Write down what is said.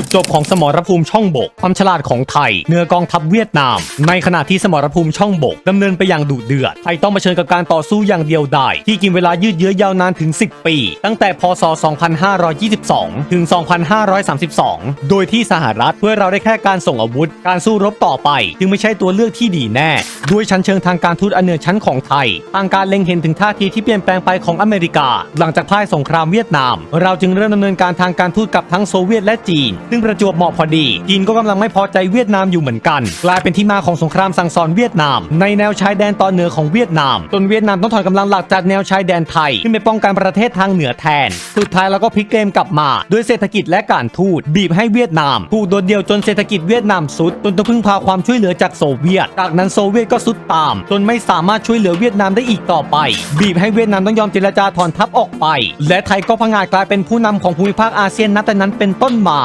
จุดจบของสมรภูมิช่องบก ความฉลาดของไทยเหนือกองทัพเวียดนาม ในขณะที่สมรภูมิช่องบกดำเนินไปอย่างดุเดือดไทยต้องเผชิญกับการต่อสู้อย่างเดียวดายที่กินเวลายืดเยื้อยาวนานถึง 10 ปี ตั้งแต่พศ 2522 ถึง 2532 โดยที่สหรัฐเพื่อเราได้แค่การส่งอาวุธ การสู้รบต่อไป จึงไม่ใช่ตัวเลือกที่ดีแน่ ด้วยชั้นเชิงทางการทูตอันเนือชั้นของไทยทางการเล็งเห็นถึงท่าทีที่เปลี่ยนแปลงไปของอเมริกา หลังจากพ่ายสงครามเวียดนาม เราจึงเริ่มดำเนินการทางการทูตกับทั้งโซเวียตและจีนซึ่งประจวบเหมาะพอดี จีนก็กำลังไม่พอใจเวียดนามอยู่เหมือนกัน กลายเป็นที่มาของสงครามสั่งสอนเวียดนาม ในแนวชายแดนตอนเหนือของเวียดนาม จนเวียดนามต้องถอนกำลังหลักจากแนวชายแดนไทยขึ้นไปป้องกันประเทศทางเหนือแทน สุดท้ายเราก็พลิกเกมกลับมาด้วยเศรษฐกิจและการทูตบีบให้เวียดนามถูกโดดเดี่ยวจนเศรษฐกิจเวียดนามสุดจนต้องพึ่งพาความช่วยเหลือจากโซเวียต จากนั้นโซเวียตก็สุดตาม จนไม่สามารถช่วยเหลือเวียดนามได้อีกต่อไป บีบให้เวียดนามต้องยอมเจรจาถอนทัพออกไป และไทยก็พังอาจกลายเป็นผู้นำของภูมิภาคอาเซียนนับแต่นั้นเป็นต้นมา